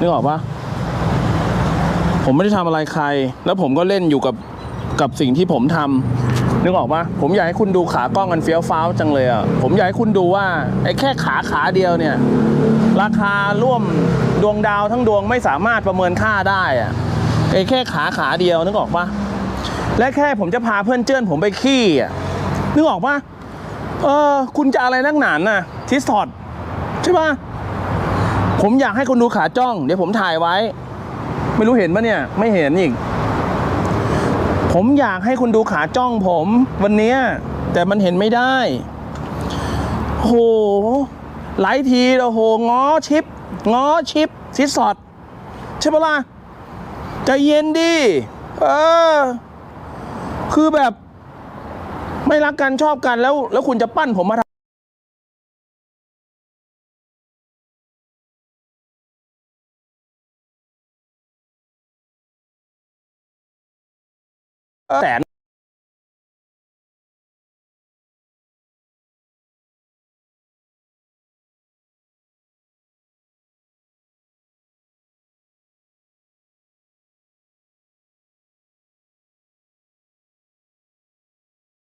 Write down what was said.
นึกออกปะผมไม่ได้ทำอะไรใคร แล้วผมก็เล่นอยู่กับกับสิ่งที่ผมทำนึกออกปะผมอยากให้คุณดูขากล้องกันเฟี้ยวฟ้าวจังเลยอะ ผมอยากให้คุณดูว่าไอ้แค่ขาขาเดียวเนี่ย ราคาร่วมดวงดาวทั้งดวงไม่สามารถประเมินค่าได้อะไอ้แค่ขาขาเดียวนึกออกปะและแค่ผมจะพาเพื่อนเจิ้นผมไปขี้อะนึกออกปะเออคุณจะอะไรนักหนานน่ะทิสทอดใช่ปะ ผมอยากให้คุณดูขาจ้อง เดี๋ยวผมถ่ายไว้ ไม่รู้เห็นปะเนี่ย ไม่เห็นอีก ผมอยากให้คุณดูขาจ้องผมวันนี้แต่มันเห็นไม่ได้โหหลายทีแล้วโหง้อชิปง้อชิปซิสสอดใช่ปะล่ะใจเย็นดิเออ คือแบบ ไม่รักกันชอบกันแล้ว แล้วคุณจะปั้นผมมา แสน